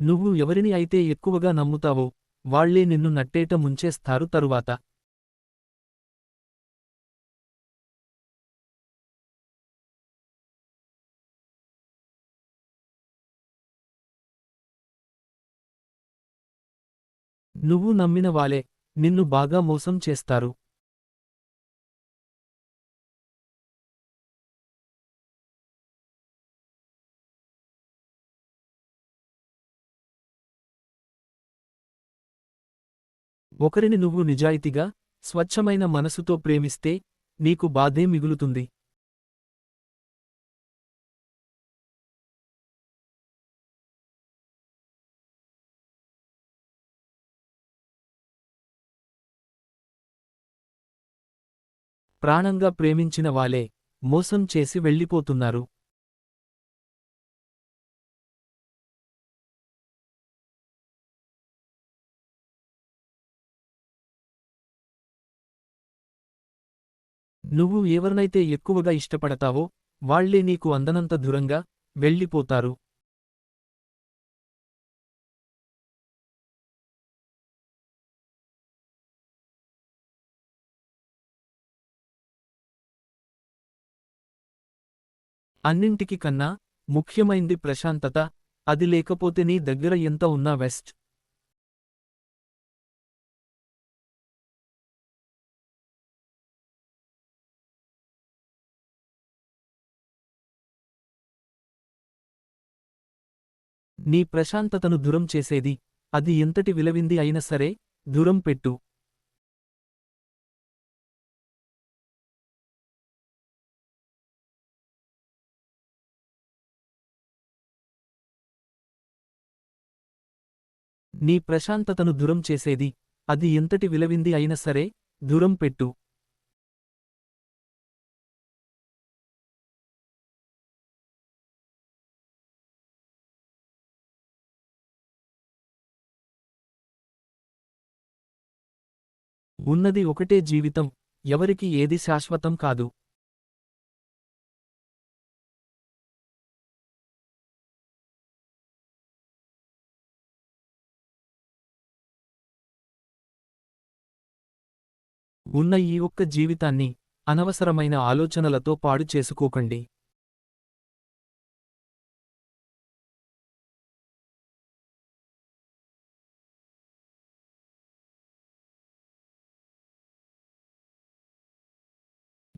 నువ్వు ఎవరిని అయితే ఎక్కువగా నమ్ముతావో వాళ్ళే నిన్ను నట్టేట ముంచేస్తారు తరువాత. నువ్వు నమ్మిన వాలే నిన్ను బాగా మోసం చేస్తారు. ఒకరిని నువ్వు నిజాయితీగా స్వచ్ఛమైన మనసుతో ప్రేమిస్తే నీకు బాధే మిగులుతుంది. ప్రాణంగా ప్రేమించిన వాలే మోసం చేసి వెళ్ళిపోతున్నారు. నువ్వు ఎవరినైతే ఎక్కువగా ఇష్టపడతావో వాళ్ళే నీకు అందనంత దూరంగా వెళ్ళిపోతారు. అన్నింటికి కన్నా ముఖ్యమైంది ప్రశాంతత అది లేకపోతే నీ దగ్గర ఎంత ఉన్నా వెస్ట్. నీ ప్రశాంతతను దూరం చేసేది. అది ఎంతటి విలవింది అయినా సరే దూరం పెట్టు. నీ ప్రశాంతతను దూరం చేసేది. అది ఎంతటి విలవింది అయినా సరే దూరం పెట్టు. ఉన్నది ఒకటే జీవితం ఎవరికి ఏది శాశ్వతం కాదు. ఉన్న ఈ ఒక్క జీవితాన్ని అనవసరమైన ఆలోచనలతో పాడు చేసుకోకండి.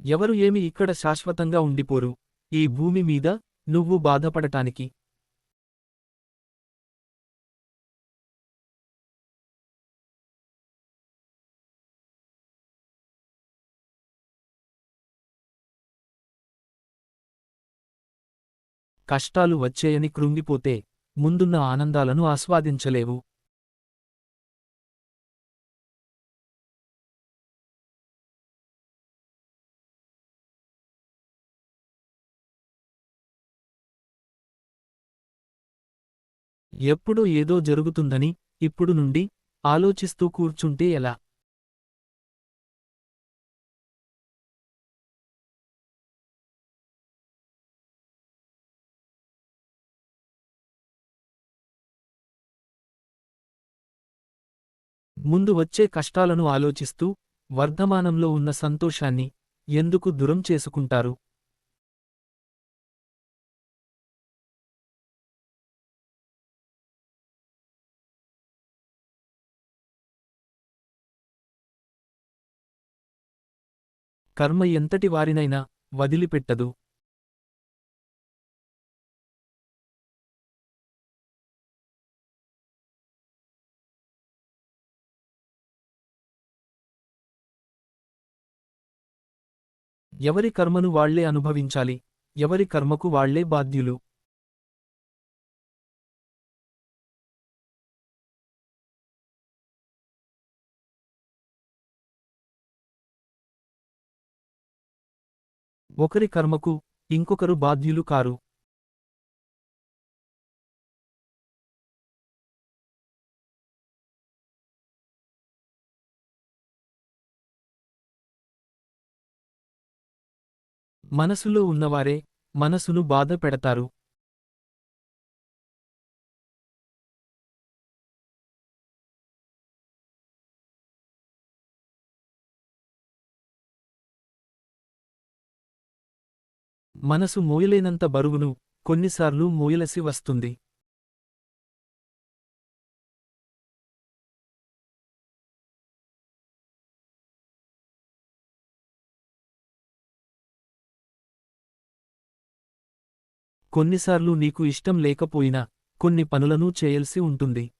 ఎవరు ఏమి ఇక్కడ శాశ్వతంగా ఉండిపోరు? ఈ భూమి మీద నువ్వు బాధపడటానికి. కష్టాలు వచ్చేయని కృంగిపోతే ముందున్న ఆనందాలను ఆస్వాదించలేవు. ఎప్పుడో ఏదో జరుగుతుందని ఇప్పుడు నుండి ఆలోచిస్తూ కూర్చుంటే ఎలా? ముందు వచ్చే కష్టాలను ఆలోచిస్తూ వర్ధమానంలో ఉన్న సంతోషాన్ని ఎందుకు దూరం చేసుకుంటారు? కర్మ ఎంతటి వారినైనా వదిలిపెట్టదు. ఎవరి కర్మను వాళ్ళే అనుభవించాలి ఎవరి కర్మకు వాళ్ళే బాధ్యులు. ఒకరి కర్మకు ఇంకొకరు బాధ్యులు కారు. మనసులో ఉన్నవారే మనసును బాధ పెడతారు. మనసు మోయలేనంత బరువును కొన్నిసార్లు మోయలసి వస్తుంది. కొన్నిసార్లు నీకు ఇష్టం లేకపోయినా కొన్ని పనులను చేయాల్సి ఉంటుంది.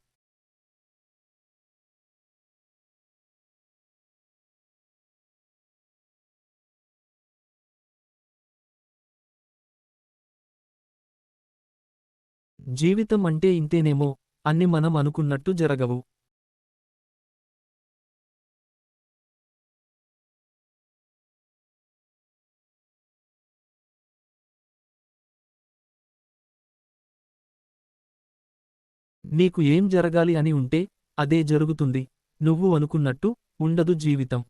జీవితం అంటే ఇంతేనేమో అన్ని మనం అనుకున్నట్టు జరగవు. నీకు ఏం జరగాలి అని ఉంటే అదే జరుగుతుంది. నువ్వు అనుకున్నట్టు ఉండదు జీవితం.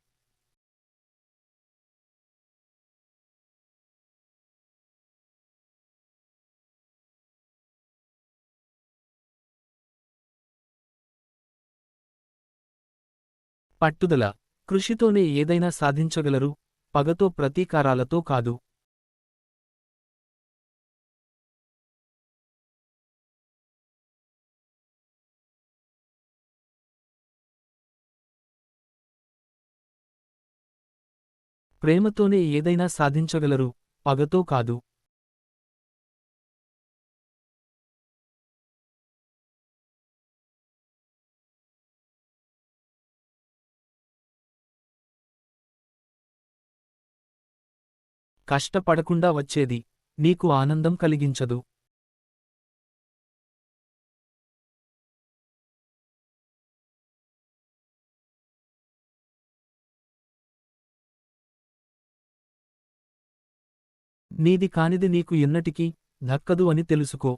పట్టుదల కృషితోనే ఏదైనా సాధించగలరు పగతో ప్రతీకారాలతో కాదు. ప్రేమతోనే ఏదైనా సాధించగలరు పగతో కాదు. కష్టపడకుండా వచ్చేది. నీకు ఆనందం కలిగించదు. నీది కానిది నీకు ఎన్నటికీ దక్కదు అని తెలుసుకో.